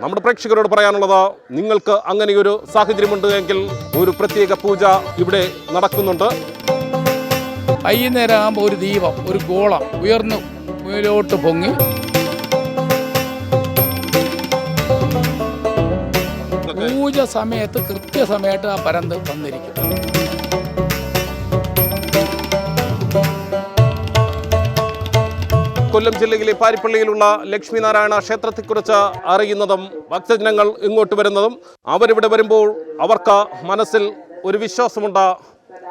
നമ്മുടെ പ്രേക്ഷകരോട് പറയാനുള്ളത് നിങ്ങൾക്ക് അങ്ങനെയൊരു സാഹചര്യമുണ്ട് എങ്കിൽ ഒരു പ്രത്യേക പൂജ ഇവിടെ നടക്കുന്നുണ്ട്. വൈകുന്നേരം ആകുമ്പോൾ ഒരു ദീപം ഒരു ഗോളം ഉയർന്നു മുയിലോട്ട് പൊങ്ങി. പൂജ സമയത്ത് കൃത്യസമയത്ത് ആ പരന്ത് വന്നിരിക്കും. കൊല്ലം ജില്ലയിലെ പാരിപ്പള്ളിയിലുള്ള ലക്ഷ്മിനാരായണ ക്ഷേത്രത്തെക്കുറിച്ച് അറിയുന്നതും ഭക്തജനങ്ങൾ ഇങ്ങോട്ട് വരുന്നതും അവരിവിടെ വരുമ്പോൾ അവർക്ക് മനസ്സിൽ ഒരു വിശ്വാസമുണ്ട്.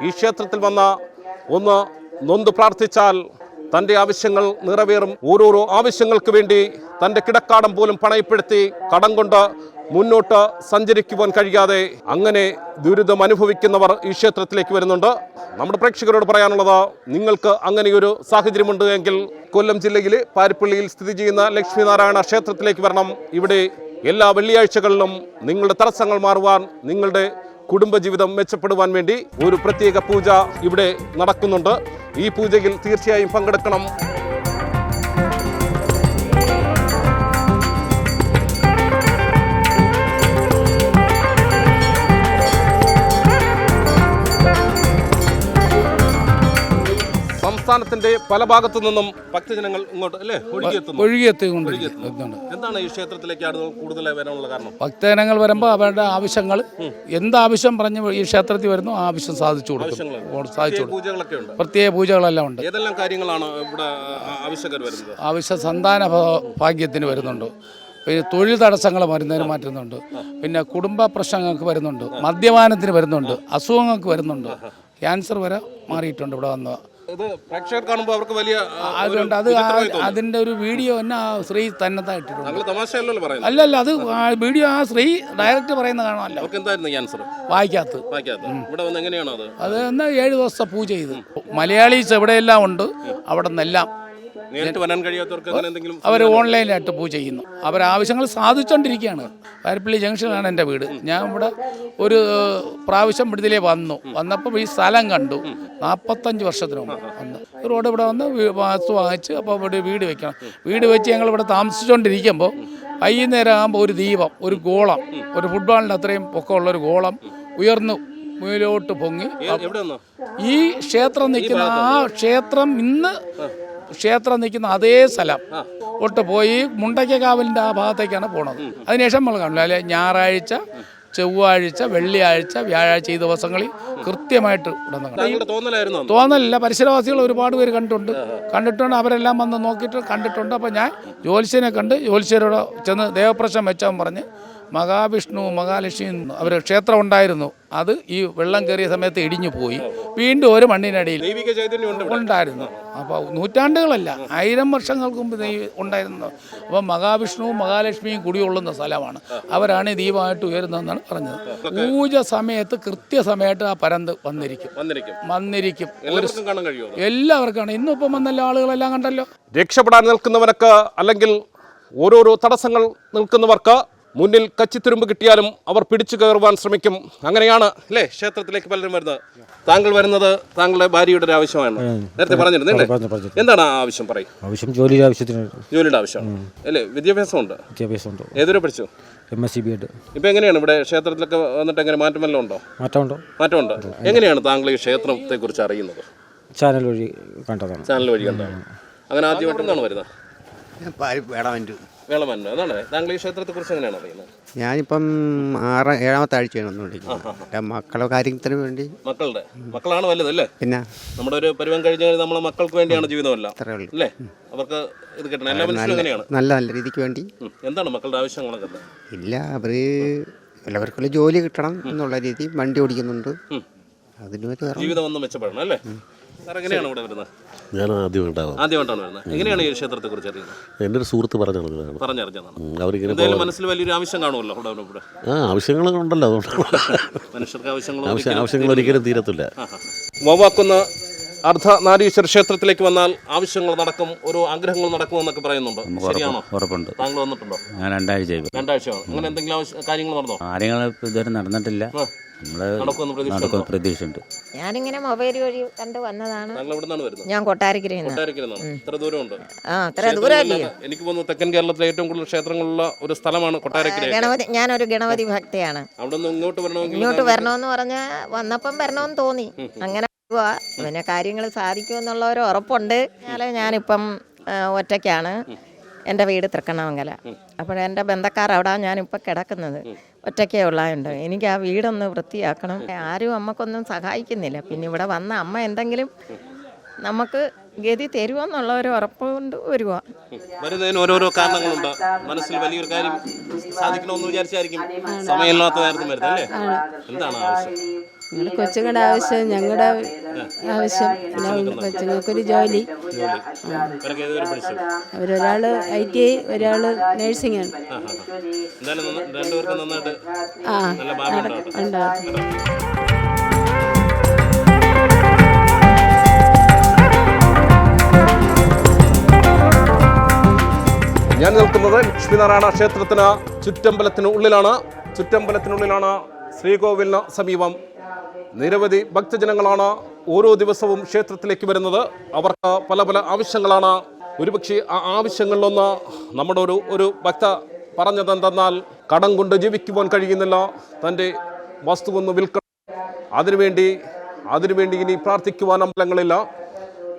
ഈ ക്ഷേത്രത്തിൽ വന്ന ഒന്ന് നൊന്ത് പ്രാർത്ഥിച്ചാൽ തന്റെ ആവശ്യങ്ങൾ നിറവേറും. ഓരോരോ ആവശ്യങ്ങൾക്ക് വേണ്ടി തന്റെ കിടക്കാടം പോലും പണയപ്പെടുത്തി കടം കൊണ്ട് മുന്നോട്ട് സഞ്ചരിക്കുവാൻ കഴിയാതെ അങ്ങനെ ദുരിതം അനുഭവിക്കുന്നവർ ഈ ക്ഷേത്രത്തിലേക്ക് വരുന്നുണ്ട്. നമ്മുടെ പ്രേക്ഷകരോട് പറയാനുള്ളത് നിങ്ങൾക്ക് അങ്ങനെയൊരു സാഹചര്യമുണ്ട് എങ്കിൽ കൊല്ലം ജില്ലയിലെ പാരിപ്പള്ളിയിൽ സ്ഥിതി ചെയ്യുന്ന ലക്ഷ്മിനാരായണ ക്ഷേത്രത്തിലേക്ക് വരണം. ഇവിടെ എല്ലാ വെള്ളിയാഴ്ചകളിലും നിങ്ങളുടെ തടസ്സങ്ങൾ മാറുവാൻ നിങ്ങളുടെ കുടുംബജീവിതം മെച്ചപ്പെടുവാൻ വേണ്ടി ഒരു പ്രത്യേക പൂജ ഇവിടെ നടക്കുന്നുണ്ട്. ഈ പൂജയിൽ തീർച്ചയായും പങ്കെടുക്കണം. സംസ്ഥാനത്തിന്റെ പല ഭാഗത്തു നിന്നും ഭക്തജനങ്ങൾ ഇങ്ങോട്ട് അല്ലേ? ഒഴുകിയെത്തുന്നു. എന്താണ് ഈ ക്ഷേത്രത്തിലേക്ക് ആളുകൾ കൂടുതലായി വരാനുള്ള കാരണം? ഭക്തജനങ്ങൾ വരുമ്പോൾ അവരുടെ ആവശ്യങ്ങൾ എന്താവശ്യം പറഞ്ഞ് ഈ ക്ഷേത്രത്തിൽ വരുന്നു ആ ആവശ്യം സാധിച്ചു കൊടുക്കും. സാധിച്ചു കൊടുക്കും. പൂജകളൊക്കെ ഉണ്ട്. പ്രത്യേക പൂജകളെല്ലാം ഉണ്ട്. ഏതെല്ലാം കാര്യങ്ങളാണ് ഇവിടെ ആവശ്യക്കാർ വരുന്നത്? ആവശ്യ സന്താന ഭാഗ്യത്തിന് വരുന്നുണ്ട്. പിന്നെ തൊഴിൽ തടസ്സങ്ങൾ വരുന്നതിന് മാറ്റുന്നുണ്ട്. പിന്നെ കുടുംബ പ്രശ്നങ്ങൾക്ക് വരുന്നുണ്ട്. മദ്യപാനത്തിന് വരുന്നുണ്ട്. അസുഖങ്ങൾക്ക് വരുന്നുണ്ട്. ക്യാൻസർ വരെ മാറിയിട്ടുണ്ട് ഇവിടെ വന്ന്. ഇത് പ്രേക്ഷകർ കാണുമ്പോൾ അവർക്ക് വലിയ അതുകൊണ്ട് അത് തോന്നും. അതിന്റെ ഒരു വീഡിയോ തന്നെ ആ സ്ത്രീ തന്നെത്താ ഇട്ടിട്ടുണ്ട്. അല്ല അല്ലല്ല അത് വീഡിയോ ആ സ്ത്രീ ഡയറക്റ്റ് പറയുന്ന കാണാമല്ലോ. വായിക്കാത്ത. അത് എന്നാ ഏഴ് ദിവസത്തെ പൂജ ചെയ്ത്. മലയാളീസ് എവിടെയെല്ലാം ഉണ്ട് അവിടെ നിന്നെല്ലാം നേരിട്ട് വരാൻ കഴിയാത്തവർക്ക് അങ്ങനെ എന്തെങ്കിലും അവർ ഓൺലൈനായിട്ട് പൂ ചെയ്യുന്നു. അവർ ആവശ്യങ്ങൾ സാധിച്ചുകൊണ്ടിരിക്കുകയാണ് വാരപ്പള്ളി ജംഗ്ഷനിലാണ് എന്റെ വീട്. ഞാൻ ഇവിടെ ഒരു പ്രാവശ്യം വിടുതലേ വന്നു. വന്നപ്പോൾ ഈ സ്ഥലം കണ്ടു. നാൽപ്പത്തഞ്ച് വർഷത്തിനു മുമ്പ് വന്ന്. റോഡ് ഇവിടെ വന്ന് വാസ്തു വാങ്ങിച്ച് അപ്പോൾ ഇവിടെ വീട് വെക്കണം. വീട് വെച്ച് ഞങ്ങൾ ഇവിടെ താമസിച്ചുകൊണ്ടിരിക്കുമ്പോൾ വൈകുന്നേരം ആകുമ്പോൾ ഒരു ദീപം ഒരു ഗോളം ഒരു ഫുട്ബോളിന്റെ അത്രയും പൊക്കമുള്ള ഒരു ഗോളം ഉയർന്നു മുയിലോട്ട് പൊങ്ങി. ഈ ക്ഷേത്രം നിൽക്കുന്ന ആ ക്ഷേത്രം ഇന്ന് ക്ഷേത്രം നിൽക്കുന്ന അതേ സ്ഥലം. ഒട്ട് പോയി മുണ്ടയ്ക്കാവലിന്റെ ആ ഭാഗത്തേക്കാണ് പോണത്. അതിനുശേഷം നമ്മൾ കാണില്ല അല്ലെ ഞായറാഴ്ച ചൊവ്വാഴ്ച വെള്ളിയാഴ്ച വ്യാഴാഴ്ച ഈ ദിവസങ്ങളിൽ കൃത്യമായിട്ട് അന്ന്? തോന്നലില്ല പരിസരവാസികൾ ഒരുപാട് പേര് കണ്ടിട്ടുണ്ട്. കണ്ടിട്ടുണ്ട് അവരെല്ലാം വന്ന് നോക്കിയിട്ട് കണ്ടിട്ടുണ്ട്. അപ്പോൾ ഞാൻ ജ്യോത്സ്യനെ കണ്ട് ജ്യോത്സ്യരോട് ചെന്ന് ദേവപ്രശ്നം വെച്ചാൽ പറഞ്ഞ് മഹാവിഷ്ണു മഹാലക്ഷ്മി അവർ ക്ഷേത്രം ഉണ്ടായിരുന്നു. അത് ഈ വെള്ളം കയറിയ സമയത്ത് ഇടിഞ്ഞു പോയി. വീണ്ടും ഒരു മണ്ണിനടിയിൽ ഉണ്ടായിരുന്നു. അപ്പോൾ നൂറ്റാണ്ടുകളല്ല ആയിരം വർഷങ്ങൾക്ക് മുമ്പ് ഉണ്ടായിരുന്നു. അപ്പോൾ മഹാവിഷ്ണുവും മഹാലക്ഷ്മിയും കുടികൊള്ളുന്ന സ്ഥലമാണ്. അവരാണ് ഈ ദീപമായിട്ട് ഉയരുന്നതെന്നാണ് പറഞ്ഞത്. പൂജ സമയത്ത് കൃത്യസമയത്ത് ആ പരന്ത് വന്നിരിക്കും. വന്നിരിക്കും. എല്ലാവർക്കും? എല്ലാവർക്കാണ്. ഇന്നിപ്പം വന്നല്ല ആളുകളെല്ലാം കണ്ടല്ലോ. രക്ഷപ്പെടാൻ നിൽക്കുന്നവനക്ക് അല്ലെങ്കിൽ ഓരോരോ തടസ്സങ്ങൾ നിൽക്കുന്നവർക്ക് മുന്നിൽ കച്ചിത്തുരുമ്പ് കിട്ടിയാലും അവർ പിടിച്ചു കയറുവാൻ ശ്രമിക്കും. അങ്ങനെയാണ് അല്ലേ? ക്ഷേത്രത്തിലേക്ക് പലരും വരുന്നത്. താങ്കൾ വരുന്നത് താങ്കളുടെ ഭാര്യയുടെ ഒരു ആവശ്യമാണ്. നേരത്തെ പറഞ്ഞിരുന്നില്ലേ എന്താണ് ആ ആവശ്യം? പറയും. ആവശ്യം ജോലിയുടെ ആവശ്യത്തിന്. ജോലിയുടെ ആവശ്യമാണ്. അല്ലേ? വിദ്യാഭ്യാസമുണ്ട്. വിദ്യാഭ്യാസമുണ്ട്. ഏതൊരു പഠിച്ചു? M S C B Ed ഇപ്പൊ എങ്ങനെയാണ് ഇവിടെ ക്ഷേത്രത്തിലൊക്കെ വന്നിട്ട് എങ്ങനെ മാറ്റം വല്ലതും ഉണ്ടോ? മാറ്റമുണ്ടോ? മാറ്റമുണ്ട്. എങ്ങനെയാണ് താങ്കൾ ഈ ക്ഷേത്രത്തെ കുറിച്ച് അറിയുന്നത്? ചാനൽ വഴി കണ്ടതാണ്. ചാനൽ വഴി കണ്ടതാണ്. അങ്ങനെ ആദ്യമായിട്ടൊന്നാണ് വരുന്നത്. ഞാൻ പാരി- വേളാമറ്റു വേളമന്നോ? അതാണ് താങ്കൾ ഈ ക്ഷേത്രത്തെ കുറിച്ച് എങ്ങനെയാണ് അറിയുന്നത്? ഞാനിപ്പം ആറ് ഏഴാമത്തെ ആഴ്ചയാണ് എന്റെ മക്കളുടെ കാര്യത്തിന് വേണ്ടി. മക്കളുടെ? മക്കളാണ് വലുത് അല്ലേ പിന്നെ? നമ്മുടെ ഒരു പരുവം കഴിഞ്ഞ നമ്മളെ മക്കൾക്ക് വേണ്ടിയാണ് ജീവിതമല്ല. അത്രേ ഉള്ളൂ. അല്ലേ? അവർക്ക് ഇത് കിട്ടണം. എല്ലാ മനുഷ്യരും എങ്ങനെയാണ്? നല്ല നല്ല രീതിക്ക് വേണ്ടി. എന്താണ് മക്കളുടെ ആവശ്യങ്ങളൊക്കെ? ഇല്ല അവർ എല്ലാവർക്കുള്ള ജോലി കിട്ടണം എന്നുള്ള രീതി വണ്ടി ഓടിക്കുന്നുണ്ട്. അതിന് ജീവിതം ഒന്ന് മെച്ചപ്പെടണം അല്ലേ? എങ്ങനെയാണ് ഇവിടെ വരുന്നത്? ഞാൻ ആദ്യമായിട്ടാണ് വരുന്നത്. എങ്ങനെയാണ് ഈ ക്ഷേത്രത്തെ കുറിച്ച് അറിയുന്നത്? എന്റെ ഒരു സുഹൃത്ത് പറഞ്ഞറിഞ്ഞതാണ്. അവരിങ്ങനെ എന്തായാലും മനസ്സിൽ വലിയൊരു ആവശ്യം കാണുമല്ലോ അവിടെ ഇവിടെ. ആ ആവശ്യങ്ങളൊക്കെ ഉണ്ടല്ലോ അതുകൊണ്ട്. മനുഷ്യർക്ക് ആവശ്യങ്ങൾ ആവശ്യം ആവശ്യങ്ങൾ ഒരിക്കലും തീരത്തില്ല. വവ്വാക്കുന്ന അർദ്ധനാരീശ്വര ക്ഷേത്രത്തിലേക്ക് വന്നാൽ ആവശ്യങ്ങൾ നടക്കും ഒരു ആഗ്രഹങ്ങൾ നടക്കും എന്നൊക്കെ പറയുന്നുണ്ട്. ശരിയാണോ? ഉറപ്പുണ്ട്. താങ്കൾ വന്നിട്ടുണ്ടോ? ഞാൻ രണ്ടാഴ്ച രണ്ടാഴ്ചയാണ്? അങ്ങനെ എന്തെങ്കിലും ആവശ്യ- കാര്യങ്ങൾ നടന്നോ? കാര്യങ്ങൾ ഇതുവരെ നടന്നിട്ടില്ല. നടക്കുന്ന പ്രതീക്ഷയുണ്ട്? ഞാനിങ്ങനെ മൊബൈൽ വഴി കണ്ട് വന്നതാണ്. ഞാൻ കൊട്ടാരക്കരയിൽ നിന്ന് കൊട്ടാരക്കരന്നാണ് ഇത്ര ദൂരമുണ്ട്? ആ അത്ര ദൂരമല്ലേ? എനിക്ക് തോന്നുന്നു തെക്കൻ കേരളത്തിലെ ഏറ്റവും കൂടുതൽ ക്ഷേത്രങ്ങളുള്ള ഒരു സ്ഥലമാണ് കൊട്ടാരക്കര ഗണപതി ഞാനൊരു ഗണപതി ഭക്തയാണ്. ഇങ്ങോട്ട് ഇങ്ങോട്ട് വരണമെന്ന് പറഞ്ഞാൽ വന്നപ്പം വരണമെന്ന് തോന്നി. അങ്ങനെ പിന്നെ കാര്യങ്ങൾ സാധിക്കുമെന്നുള്ള ഒരു ഉറപ്പുണ്ട്. ഞാൻ ഞാനിപ്പം ഒറ്റയ്ക്കാണ്. എന്റെ വീട് തൃക്കണ്ണമംഗല. അപ്പോൾ എന്റെ ബന്ധക്കാർ അവിടെ ഞാനിപ്പോൾ കിടക്കുന്നത്. ഒറ്റയ്ക്കേ ഉള്ളതുണ്ട് എനിക്ക് ആ വീടൊന്ന് വൃത്തിയാക്കണം. ആരും അമ്മക്കൊന്നും സഹായിക്കുന്നില്ല. പിന്നെ ഇവിടെ വന്ന അമ്മ എന്തെങ്കിലും നമുക്ക് ഗതി തരുമെന്നുള്ള ഒരു ഉറപ്പ് കൊണ്ട് വരുവാ. വരുന്നതിന് ഓരോരോ കാരണങ്ങളുണ്ട്. മനസ്സിൽ വലിയൊരു കാര്യം സാധിക്കണമെന്ന് വിചാരിച്ചായിരിക്കും. സമയമില്ലാത്ത നേരത്തും വരുന്നത് അല്ലേ? എന്താണ് ആവശ്യം? ഞങ്ങളുടെ കൊച്ചുങ്ങളുടെ ആവശ്യം ഞങ്ങളുടെ ആവശ്യം പിന്നെ കൊച്ചുങ്ങൾക്കൊരു ജോലി. അവരൊരാൾ ഐ ടി ഐ ഒരാൾ നേഴ്സിംഗ് ആണ്. ആ, ഉണ്ടാവും ഞാൻ നിൽക്കുന്നത് ലക്ഷ്മിനാരായണ ക്ഷേത്രത്തിന് ചുറ്റമ്പലത്തിന് ഉള്ളിലാണ്. ചുറ്റമ്പലത്തിനുള്ളിലാണ് ശ്രീകോവിലിന് സമീപം നിരവധി ഭക്തജനങ്ങളാണ് ഓരോ ദിവസവും ക്ഷേത്രത്തിലേക്ക് വരുന്നത്. അവർക്ക് പല പല ആവശ്യങ്ങളാണ്. ഒരുപക്ഷെ ആ ആവശ്യങ്ങളിലൊന്ന് നമ്മുടെ ഒരു ഒരു ഭക്ത പറഞ്ഞതെന്തെന്നാൽ കടം കൊണ്ട് ജീവിക്കുവാൻ കഴിയുന്നില്ല. തന്റെ വസ്തുവൊന്ന് വിൽക്കണം അതിനുവേണ്ടി അതിനുവേണ്ടി ഇനി പ്രാർത്ഥിക്കുവാൻ അമ്പലങ്ങളില്ല.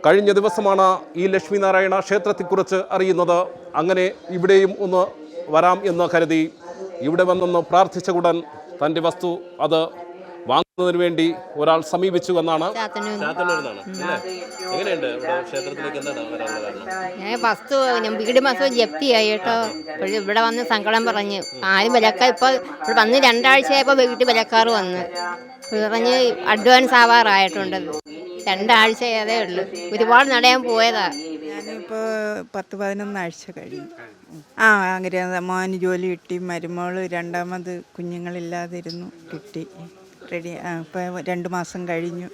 കഴിഞ്ഞ ദിവസമാണ് ഈ ലക്ഷ്മിനാരായണ ക്ഷേത്രത്തെക്കുറിച്ച് അറിയുന്നത്. അങ്ങനെ ഇവിടെയും ഒന്ന് വരാം എന്ന് കരുതി. ഇവിടെ വന്നൊന്ന് പ്രാർത്ഥിച്ച ഉടൻ തന്റെ വസ്തു അത് വാങ്ങുന്നതിന് വേണ്ടി ഒരാൾ സമീപിച്ചു എന്നാണ്? എങ്ങനെയുണ്ട് ക്ഷേത്രത്തിലേക്ക് എന്താണ് വരാനുള്ള കാരണം ഞാൻ വസ്തു ഞാൻ വീട് ജപ്തിയായി കേട്ടോ. ഇവിടെ വന്ന് സങ്കടം പറഞ്ഞു. ആരും വിലക്കാർ ഇപ്പൊ ഇവിടെ വന്ന് രണ്ടാഴ്ചയായപ്പോ വീട്ടിൽ വിലക്കാർ വന്ന്. പറഞ്ഞ് അഡ്വാൻസ് ആവാറായിട്ടുണ്ട്. രണ്ടാഴ്ചയതേ ഉള്ളൂ. ഒരുപാട് നടയാൻ പോയതാ. ഞാനിപ്പോൾ പത്ത് പതിനൊന്നാഴ്ച കഴിഞ്ഞു. ആ അങ്ങനെ മോന് ജോലി കിട്ടി. മരുമോൾ രണ്ടാമത് കുഞ്ഞുങ്ങളില്ലാതിരുന്നു. കിട്ടി. റെഡി ഇപ്പോൾ രണ്ട് മാസം കഴിഞ്ഞു.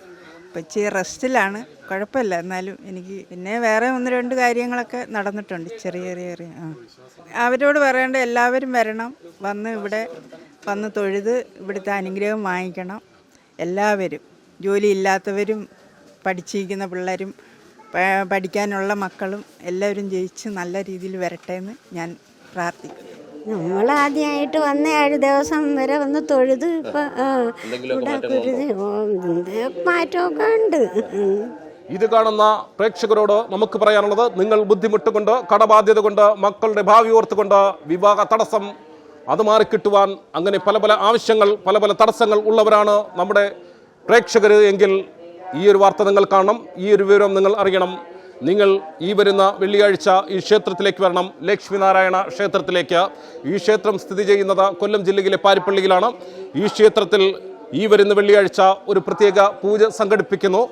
ഇപ്പോൾ ഇച്ചിരി റെസ്റ്റിലാണ്. കുഴപ്പമില്ല. എന്നാലും എനിക്ക് പിന്നെ വേറെ ഒന്ന് രണ്ട് കാര്യങ്ങളൊക്കെ നടന്നിട്ടുണ്ട്. ചെറിയ ചെറിയ ചെറിയ ആ. അവരോട് പറയേണ്ട എല്ലാവരും വരണം. വന്ന് ഇവിടെ വന്ന് തൊഴുത് ഇവിടുത്തെ അനുഗ്രഹം വാങ്ങിക്കണം. എല്ലാവരും. ജോലി ഇല്ലാത്തവരും പഠിച്ചിരിക്കുന്ന പിള്ളേരും പഠിക്കാനുള്ള മക്കളും എല്ലാവരും ജയിച്ച് നല്ല രീതിയിൽ വരട്ടെ എന്ന് ഞാൻ പ്രാർത്ഥിക്കുന്നു. നമ്മൾ ആദ്യമായിട്ട് വന്ന ഏഴ് ദിവസം വരെ വന്ന് തൊഴുത് ഇപ്പൊ മാറ്റമൊക്കെ ഉണ്ട്. ഇത് കാണുന്ന പ്രേക്ഷകരോട് നമുക്ക് പറയാനുള്ളത് നിങ്ങൾ ബുദ്ധിമുട്ട് കൊണ്ട് കടബാധ്യത കൊണ്ട് മക്കളുടെ ഭാവി ഓർത്തുകൊണ്ട് വിവാഹ തടസ്സം അത് മാറിക്കിട്ടുവാൻ അങ്ങനെ പല പല ആവശ്യങ്ങൾ പല പല തടസ്സങ്ങൾ ഉള്ളവരാണ് നമ്മുടെ പ്രേക്ഷകർ എങ്കിൽ ഈ ഒരു വാർത്ത നിങ്ങൾ കാണണം ഈ ഒരു വിവരം നിങ്ങൾ അറിയണം. നിങ്ങൾ ഈ വരുന്ന വെള്ളിയാഴ്ച ഈ ക്ഷേത്രത്തിലേക്ക് വരണം. ലക്ഷ്മിനാരായണ ക്ഷേത്രത്തിലേക്ക്. ഈ ക്ഷേത്രം സ്ഥിതി ചെയ്യുന്നത് കൊല്ലം ജില്ലയിലെ പാരിപ്പള്ളിയിലാണ്. ഈ ക്ഷേത്രത്തിൽ ഈ വരുന്ന വെള്ളിയാഴ്ച ഒരു പ്രത്യേക പൂജ സംഘടിപ്പിക്കുന്നു.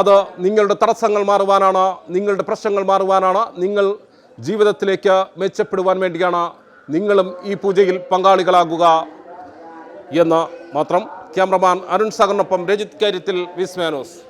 അത് നിങ്ങളുടെ തടസ്സങ്ങൾ മാറുവാനാണ് നിങ്ങളുടെ പ്രശ്നങ്ങൾ മാറുവാനാണ് നിങ്ങൾ ജീവിതത്തിലേക്ക് മെച്ചപ്പെടുവാൻ വേണ്ടിയാണ് നിങ്ങളും ഈ പൂജയിൽ പങ്കാളികളാകുക എന്ന് മാത്രം ക്യാമറമാൻ അരുൺ സാഗറിനൊപ്പം രജിത് കാര്യത്തിൽ വിസ്മാനോസ്